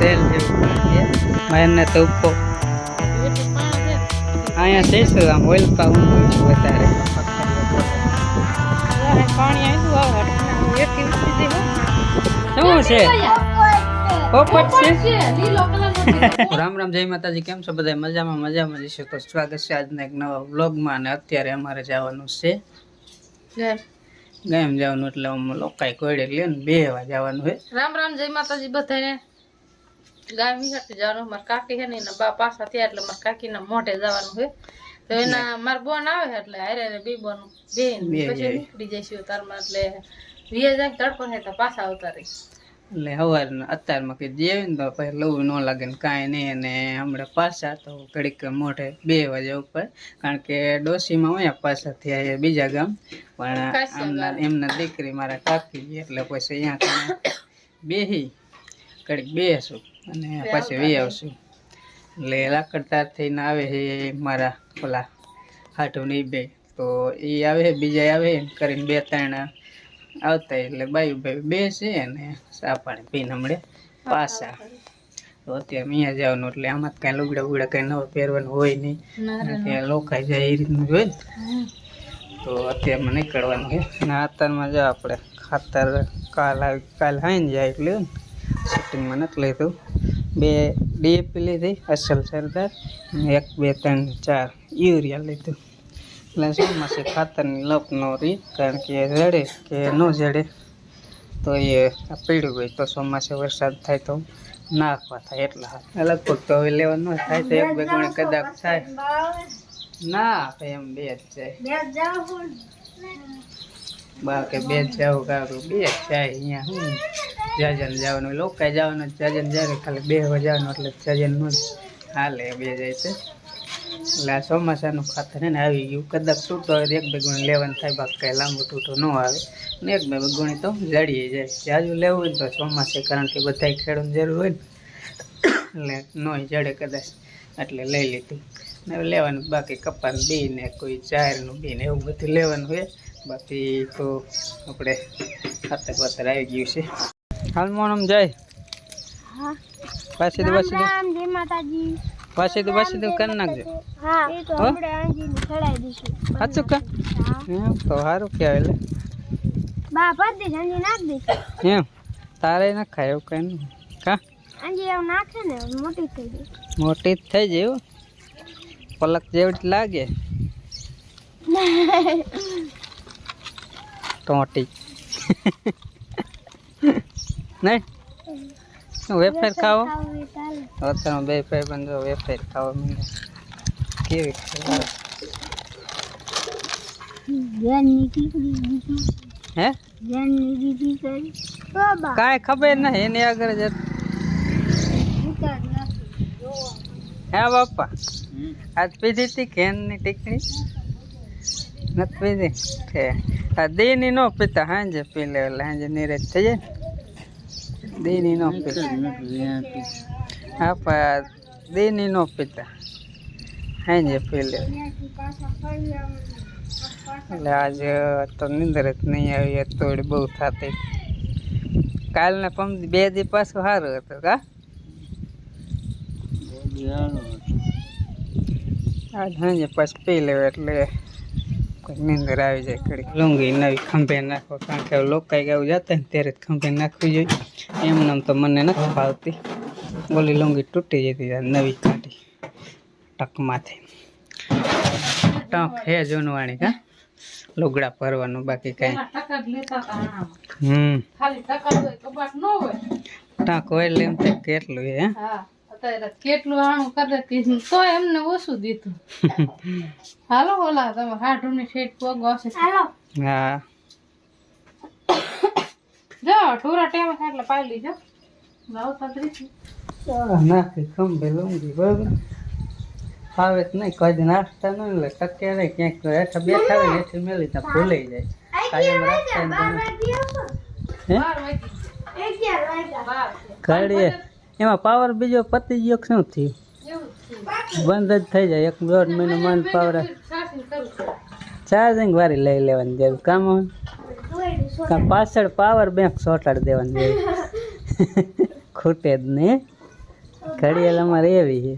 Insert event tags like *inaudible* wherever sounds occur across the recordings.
તેલ જેવું મારને તો ઉપકો અહીંયા જઈશું આમ ઓઇલ પા ઊંધું છું વધારે? શું છે? પોપટ છે? રામ રામ, જય માતાજી, કેમ છો બધા મજામાં મજામાં જઈશું તો સ્વાગત છે આજના એક નવા વ્લોગમાં અને અત્યારે અમારે જવાનું છે ગામ જવાનું એટલે અમે લોકાય કોયડે લે ને બે જવાનું છે. રામ રામ, જય માતાજી બધાને ગામ હિંગતે જવાનું. મારા કાકી હે ને એના બા પાછા થયા એટલે મારા કાકીના મોઢે જવાનું હોય તો એના મારા બોન આવે એટલે હારે બે બોન બે બે પછી. નીકળી જઈશું તારમાં એટલે વીએ જાય તડપણ થાય તો પાછા ઉતારી એટલે સવાર અત્યારમાં કે જેવી ને તો પછી લવું ન લાગે ને કાંઈ નહીં અને હમણાં પાછા તો ઘડીક મોઢે બે વાગે ઉપર કારણ કે ડોશીમાં અહીંયા પાછા થયા બીજા ગામ. પણ એમના દીકરી મારા કાકી એટલે પછી અહીંયા બેહી ઘડીક બેસું. અને પછી વી આવશું. એટલે લાકડતાર થઈને આવે છે મારા ઓલા હાટુની બે. તો એ આવે બીજા આવે કરીને બે ત્રણ આવતા એટલે બાયું ભાઈ બે છે અને ચા પાણી પીને હમણે પાછા. તો અત્યારે અહીંયા જવાનું એટલે આમાં જ કાંઈ લુગડા ઉગડા કાંઈ નવા પહેરવાનું હોય નહીં. ત્યાં લોકાઈ જાય એ રીતનું હોય તો તો અત્યારમાં નીકળવાનું છે અને અત્યારમાં જાવ આપણે ખાતર કાલ આવી કાલ હાઈને જાય એટલે સેટિંગમાં નથી લીધું. બે ડીએપી લીધી, અસલ સરદાર એક, બે, ત્રણ, ચાર યુરિયા લીધું. એટલે શું ખાતરની લપ ન રહી, કારણ કે જડે કે ન જડે. તો એ પીળું હોય તો ચોમાસે વરસાદ થાય તો નાખવા થાય એટલા લગભગ તો હવે લેવા ન થાય તો એક બે ગણે કદાચ થાય. ના એમ બે જ જાય. બાકી બે જ જવું કારું બે જ જાય અહીંયા હું જાજન જવાનું લોકાઈ જવાનું જાજન જાય ખાલી બે જવાનું એટલે જાજનનું જ હાલે બે જાય છે. એટલે આ ચોમાસાનું ખાતર ને આવી ગયું. કદાચ તૂટો હોય એક બે ગુણી લેવાનું થાય. બાકી કાંઈ લાંબુ તૂટો ન આવે. ને એક બે ગુણી તો જડીએ જાય. જાજુ લેવું હોય તો ચોમાસે, કારણ કે બધા ખેડૂત જરૂર હોય ને. એટલે નોય જડે કદાચ. એટલે લઈ લીધું. ને લેવાનું બાકી કપાન બી ને કોઈ ચારનું બી ને એવું બધું લેવાનું હોય બાકી તો આપણે ખાતર વાતર આવી ગયું છે. હાલ મોનમ હા. પાછી તો પાછી તો જય માતાજી. પાછી તો પાછી તો કરી નાખજો. હા એ તો આપણે આંજીને ચડાઈ દઈશું. સાચું કા? એમ તો સારું કહેવાય એટલે બા ભર દે આંજી નાખ દે એમ તારે ના ખાય એવું કઈ નહીં. કા? આંજી એવું નાખે ને મોટી થઈ ગઈ મોટી થઈ જાય એવું? પલક જેવી લાગે. *laughs* ટોટી. નહીં શું વેફર ખાવો ખાવું એ ચાલે અત્યારમાં બે ભાઈ બંધો વેફર ખાવા માંડે કેવી ખાવા? ધ્યાન નીકળી દીધું હે ધ્યાન નીકળી કરી બાબા કાંઈ ખબર નહીં એની આગળ જ ઉતાર નાખી હે બાપા આજ પીધી હતી ઘેનની ટીકડી નથી પીધી છે આ દીની નો પીતા હાંજે પી લે એટલે હાંજે નીરજ થઈ જાય નો પીતા. હા પણ દીની નો પીતા. હાંજે એટલે આજે તો નીંદર જ નહીં આવી થોડી બહુ થતી. કાલના પણ બે દી પાછું સારું હતું કા આજ સાંજે પાછું પી લેવું એટલે. નીંદર આવી જાય ઘડી લુંગી નવી ખંભે નાખો કારણ કે લોકાઈ આવું જતા ને ત્યારે જ ખંભે નાખવી જોઈએ. એમને આમ તો મને નથી ફાવતી. ઓલી લુંગી તૂટી જતી નવી કાઢી. ટકમાંથી ટક હે જૂનવાણી કા લુગડા ભરવાનું બાકી કાંઈ. હમ. ટક હોય કબાટ ન હોય. ટાંક હોય એટલે એમ કેટલું હે? હા. અત્યારે કેટલું આણું કરે તી. તો એમને ઓછું દીધું. હાલો ઓલા તમે હાડુની શેઠ પગ હશે હા. જો ઠુરા ટેમ એટલે પાઈ લીજો. જાઓ નાખી ખંભે લુંગી બરોબર. જ નહીં કોઈ નાખતા ન એટલે ટકે નહીં ક્યાંક હેઠા બેઠા હોય ને હેઠી મેલી ભૂલાઈ જાય. કાયમ રાખતા ને ઘડીએ. એમાં પાવર બીજો પતી ગયો શું થયું? બંધ જ થઈ જાય. એક દોઢ મહિનો મન પાવર ચાર્જિંગ વાળી લઈ લેવાની જેવું કામ પાછળ પાવર બેંક ચોટાડી દેવાની જરૂર. ખૂટે જ નહીં. ઘડિયાળ અમારે એવી છે.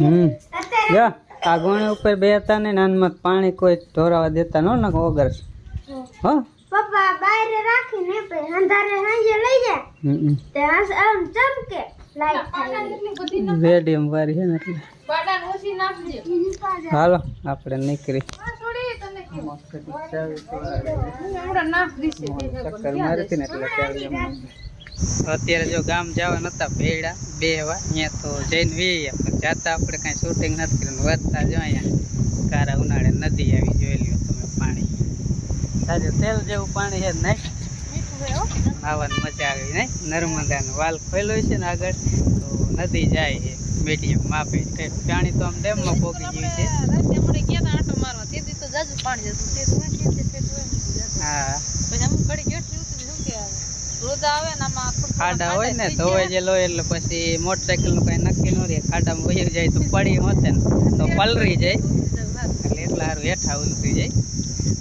હમ. આ ગુણ ઉપર બે હતા ને નાનમાં પાણી કોઈ ઢોરાવા દેતા નો ને, ઓગર. હો? પપ્પા બહાર રાખીને પછી અંધારે સાંજે લઈ જાય. તે આમ ચમકે રેડિયમ વાળી છે ને એટલે. હાલો આપણે નીકળી. અત્યારે જો ગામ જવા નતા ભેડા બે વાર. અહીંયા તો જઈને વી પણ જાતા આપણે કાંઈ શૂટિંગ નથી કર્યું. વધતા જો અહીંયા. કારા ઉનાળે નદી આવી જોઈ લ્યો તમે પાણી. સાજુ તેલ જેવું પાણી છે નહીં આવવાની મજા આવી નહીં નર્મદાનો વાલ ખોલ્યો છે ને આગળ તો નદી જાય છે મીડિયમ માપે. પાણી તો આમ ડેમમાં પોગી ગયું છે. હા. ખાડા હોય ને ધોવાઈ ગયેલો એટલે પછી મોટરસાઇકલનું કઈ નક્કી ન રહે. ખાડામાં વહી જાય તો પડી હોતે ને તો પલરી જાય. એટલા સારું થઈ જાય.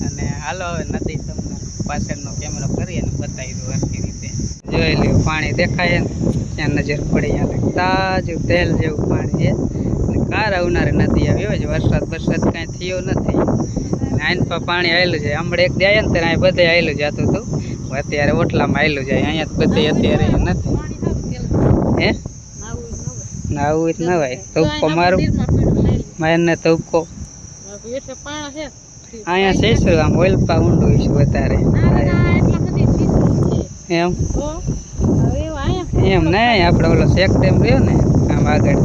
અને હાલો હવે નદી તમને પાછળનો કેમેરો કરી અને બતાવી દઉં આખી રીતે. જોઈ લ્યો પાણી દેખાય ને ત્યાં નજર પડી ત્યાં તાજું તેલ જેવું પાણી છે. અને કાર ઉનાળે નદી આવી હોય છે. વરસાદ વરસાદ કાંઈ થયો નથી. આઈન પર પાણી આવેલું છે. હમણાં એક જાય ને ત્યારે બધે આવેલું જતું હતું અત્યારે ઓટલામાં આવેલું જાય અહીંયા બધે અત્યારે નથી. હે? નાવું જ ન હોય. ના આવું જ ન હોય. તો મારું મારે પીડું અહીંયા શેષું આમ ઓલપા ઊંડું છે વધારે? એટલા એમ? તો એમ નહીં આપણે ઓલો શેક ડેમ રહ્યો ને આમ આગળ.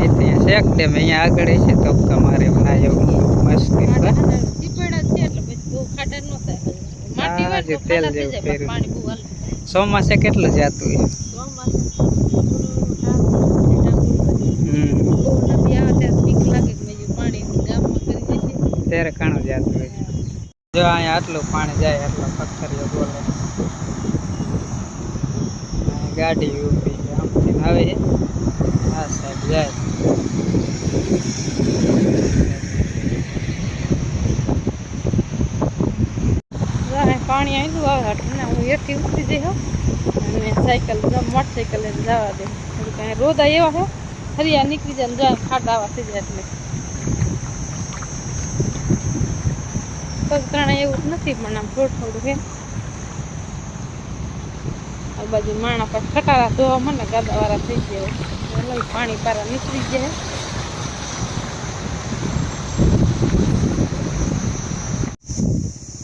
એ શેક ડેમ અહીંયા આગળ છે તબકા મારે એવું ના એવું મસ્તી એટલે તો તેલ જેવું ચોમાસે કેટલું જાતું હોય ચોમાસે થોડું ટાપુ ટાપુ હમ બહુ નદી આવે ત્યારે બીક લાગે કે મેં પાણી ગામમાં કરી ત્યારે ઘણું હોય જો અહીંયા આટલું પાણી જાય, આટલો પથ્થરીઓ બોલે. ગાડી છે. આમથી આવે આ સાઈડ જાય. પાણી આવ્યું આવે હટને હું એથી ઉતરી જઈ હોઉં અને સાયકલ મોટરસાયકલ જવા દે. કાંઈ રોદા એવા છે હરિયા નીકળી જાય ને જાય ખાડા આવા થઈ જાય એટલે. પગ એવું નથી પણ આમ થોડું થોડું છે આ બાજુ માણા પર ખટારા ધોવા મને ગાદાવાળા થઈ ગયા. પાણી પારા નીકળી ગયા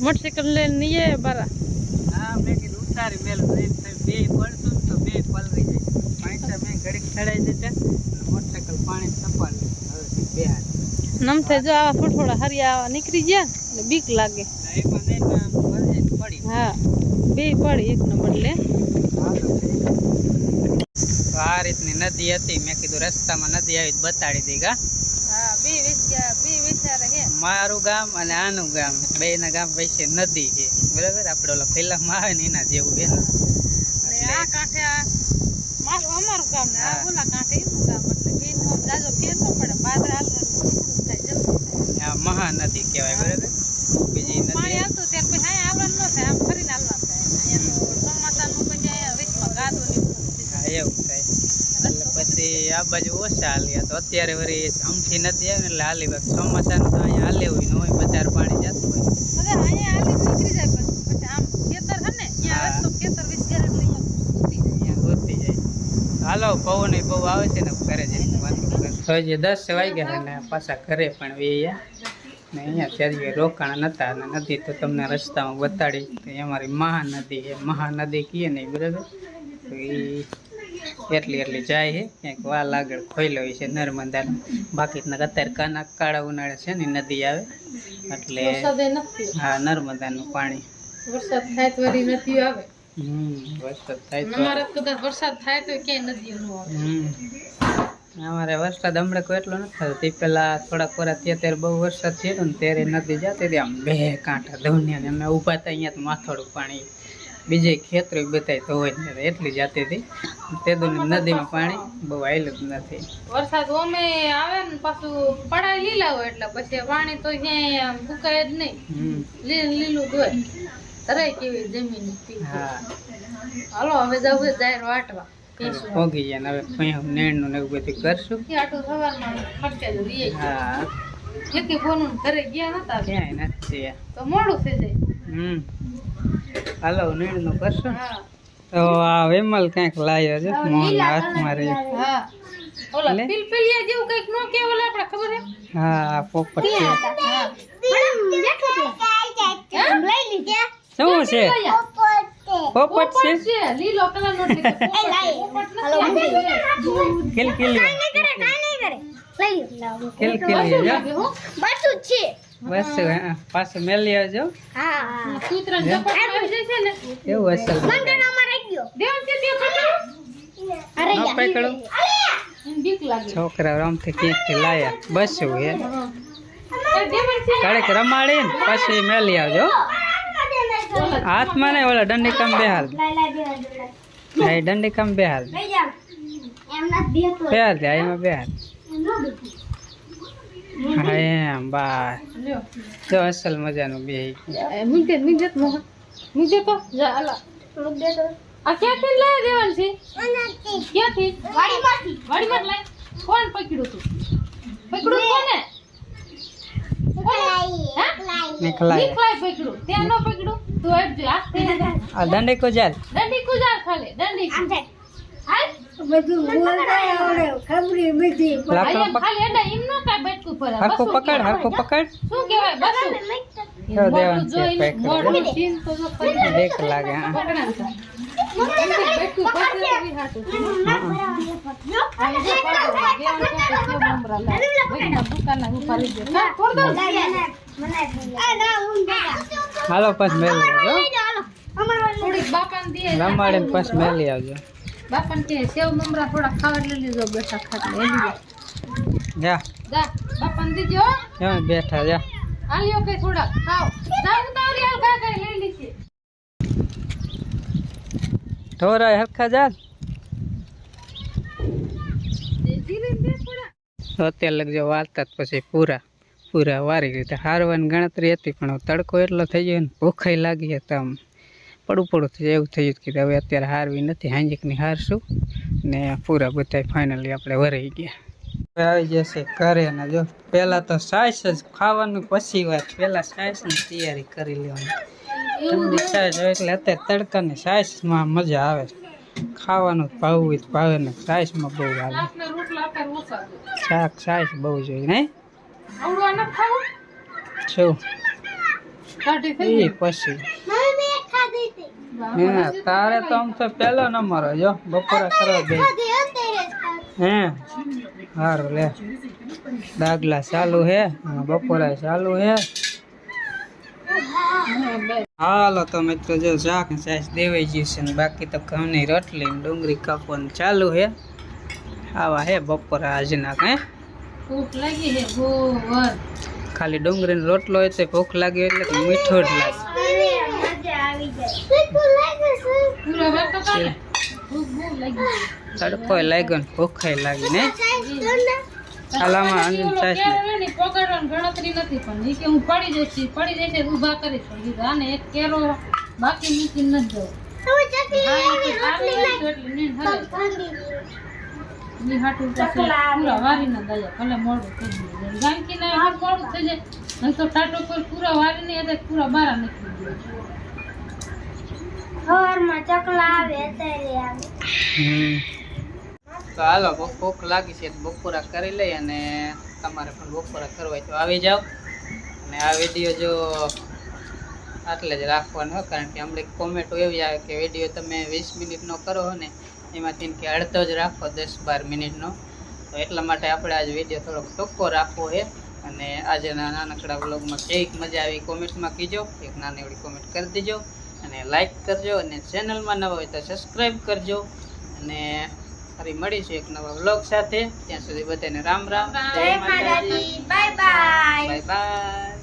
મોટરસાયકલ લઈને નહીં આવે બારા? હા મેં કીધું ઉતારી મેલું બે પડતું તો બે પલરી જાય. પાંચા મેં ઘડીક દેતા અને મોટરસાઇકલ પાણી સપાડી હવે બે હાથ. નમ થાય જો આવા થોડા થોડા હરિયા આવા નીકળી ગયા. ને બીક લાગે. હા બે પડી એક નંબર લે તો આ રીતની નદી હતી. મેં કીધું રસ્તામાં નદી આવી તો બતાડી દી ગા. હા બે વિચાર વિચાર હે મારું ગામ અને આનું ગામ. બે ના ગામ વચ્ચે નદી છે. બરાબર? આપણે ઓલા ફિલ્મમાં આવે ને એના જેવું છે. ને આ કાંઠે આ મારું અમારું ગામ ને આ ઓલા કાંઠે એનું ગામ એટલે બે નો જાજો ફેર ન પડે પાદર હાલવાનું ટુકડું થાય જલ્દી આ મહાનદી કહેવાય. બરાબર? બીજી પાણી આવતું ત્યારે પછી અહીંયા આવવાનું ન થાય આમ ફરીને હાલવાનું થાય. અહીંયા તો ચોમાસાનું પછી અહીંયા વચમાં ગાદો ને એવું બધું થઈ હા એવું થાય. એટલે પછી આ બાજુ ઓછા હાલ્યા તો અત્યારે વળી આમથી નદી આવે એટલે હાલી વાગ ચોમાસાનું તો અહીંયા હાલે હોય ને હોય બજાર પાણી જતું હોય. અરે અહીંયા હાલી નીકળી જાય પછી પછી આમ ખેતર છે ને અહીંયા હા. રસ્તો ખેતર વિસ્તાર એટલે અહીંયા ગોતી જાય. હાલો પવન ય બહુ આવે છે ને ઘરે જઈને વાતો કરે તો દસ વાગ્યા છે ને પાછા ઘરે પણ વૈયા. ને અહીંયા ત્યારે રોકાણ નતા અને નદી તો તમને રસ્તામાં બતાડી તો એ અમારી મહાનદી છે. મહાનદી કહીએ ને બરાબર? તો એ એટલી એટલી જાય છે. ક્યાંક વાલ આગળ ખોઈલો હોય છે નર્મદા બાકી અત્યારે કાના કાળા ઉનાળે છે ને નદી આવે. એટલે એ હા નર્મદાનું પાણી. વરસાદ થાય તો વળી નદી આવે. હમ વરસાદ થાય તો વરસાદ થાય તો ક્યાંય નદીઓ ન આવે. અમારે વરસાદ હમણાં કોઈ એટલો નથી થયો. તે પેલા થોડાક વરસ થયા ત્યારે બહુ વરસાદ થયો ને ત્યારે નદી જતી હતી. આમ બે કાંઠા ધોનિયા ને અમે ઊભા હતા અહીંયા તો માથોડું પાણી બીજે ખેતરો બતાવી તો હોય ને એટલી જતી હતી. તે નદીમાં પાણી બહુ આવેલું જ નથી. વરસાદ ઓમે આવે ને પાછું પડાય લીલા હોય એટલે પછી પાણી તો ક્યાંય સુકાય જ નહીં. લીલું લીલું હોય. તરાય કેવી જમીન હતી. હા. હાલો હવે જવું જાહેર વાટવા. ગયા ને હવે ભૈયા નેણનું ને એવું બધું કરશું. હા ખેતી બોનું ઘરે ગયા નતા ક્યાંય નથી તો મોડું થઈ જાય હમ હાલો નેણનું કરશું હા તો આ વિમલ કંઈક લાવ્યો છે મોહન હાથમાં રહી હા ઓલા. પિલપિલિયા જેવું કંઈક નો કે ઓલા આપણે ખબર હે હા પોપટ છે હા લઈ લીધા શું છે પોપટ છે પોપટ છે. લીલો કલર નો છે. પોપટ કિલકિલી કિલકિલી જો લાગે હો. બસ છે. બસ હા, પાછું મેલી આવજો. હા. સૂત્ર ઝપટ આવી જશે ને. એવું હશે. મંડળમાં રહી ગયો દેવ કે તે અરે યાર પકડો. બીક લાગે. છોકરા રમથી કે લાયા. બસું હે. એ દેવન છે. કડક રમાડી પછી મેલી આવજો. હાથમાં નહીં ઓલા દંડી કામ બેહાલ. હાલ એ દંડી કામ બેહાલ. બેહાલ દે એમાં બેહાલ. હા એમ બા તો અસલ મજાનું બે મુંજે મુંજે તો મોહન. મુંજે તો. જા અલા આ ક્યાંથી દેવાન છે? કોણ પકડ્યું તું? પકડ્યું કોને? નીકળાય. નીકળાય. પકડ્યું ત્યાં ન પકડ્યું તું આપજો આ આ દંડી કુજાલ દંડી કુજાર ખાલી દંડી. હાલ. લાકડો અહીંયા પકડ ખાલી એડા એમ નો કાંઈ બેઠું પડે. હરખું પકડ શું કહેવાય? બસ. છે પેક દેખ લાગે હા. હાલો પછી મેલી આવજો. રમાડે. પછી મેલી આવજો. બાપાને કહે, સેવ મમરા થોડા ખાવા લઈ લીધો બેઠા એલી જા. જા બાપાને દીજો. બેઠા જા. આલ્યો કઈ થોડા ખાવ. જા લઈ લીધી. ઢોરાય હરખા જા. અત્યારે લગજો વાળતા પછી પૂરા પૂરા વારી લીધા. હારવાની ગણતરી હતી, પણ તડકો એટલો થઈ ગયો ને ભૂખાઈ લાગી હતા આમ પડું પડું થઈ એવું થઈ ગયું કે હવે અત્યારે હારવી નથી. હાંજીકની હારશું ને પૂરા બધા ફાઇનલી આપણે વરાઈ ગયા. આવી જશે ઘરે ને જો, પહેલાં તો સાઈસ જ ખાવાનું પછી વાત. પહેલાં સાઈસની તૈયારી કરી લેવાની. ઠંડી સાઈસ હોય એટલે અત્યારે તડકાની સાઈસમાં મજા આવે ખાવાનું જ ભાવવું જ ભાવે ને સાઈસમાં બહુ આવે. શાક સાઈસ બહુ જોઈએ ખાવું? શું એ પછી. હે તારે તો આમ તો પહેલો નંબર જો બપોરે કરવા દે. હે સારું લે. દાગલા ચાલુ હે બપોરે ચાલુ હે. હાલો તો મિત્રો જો શાક ને સાઈસ દેવાઈ ગયું છે ને બાકી તો ઘઉંની રોટલી ને ડુંગળી કાપવાનું ચાલુ હે આવા હે બપોર આજના કઈ. ભૂખ લાગી છે ખાલી ડુંગળીનો રોટલો હોય તો ભૂખ લાગી એટલે મીઠો જ લાગે. તડકો લાગ્યો ને ભૂખાઈ લાગી ને. હાલામાં અંજન એની પકડવાની ગણતરી નથી પણ ઈ કે હું પડી જઈશ પડી જઈશ ઊભા કરી પણ આને એક કેરો બાકી મૂકીને નથી જવું. ચકલી આવી તો હાલો, ભૂખ લાગી છે બપોરા કરી લઈ અને તમારે પણ બપોરા કરવા તો આવી જાઓ. અને આ વીડિયો જો આટલે જ રાખવાનો કારણ કે હમણાં કોમેન્ટો એવી આવે કે વીડિયો તમે વીસ મિનિટનો કરો ને, એમાંથી કે અડધો જ રાખો, દસ બાર મિનિટનો. તો એટલા માટે આપણે આજ વીડિયો થોડોક ટૂંકો રાખવો છે. અને આજના નાનકડા વ્લોગમાં કેવીક મજા આવી કોમેન્ટમાં કીજો, એક નાની એવડી કોમેન્ટ કરી દેજો. અને લાઈક કરજો અને ચેનલમાં નવા હોય તો સબસ્ક્રાઈબ કરજો. અને ફરી મળીશું એક નવા વ્લોગ સાથે. ત્યાં સુધી બધાને રામ રામ. જય માતાજી. Bye bye. Bye bye.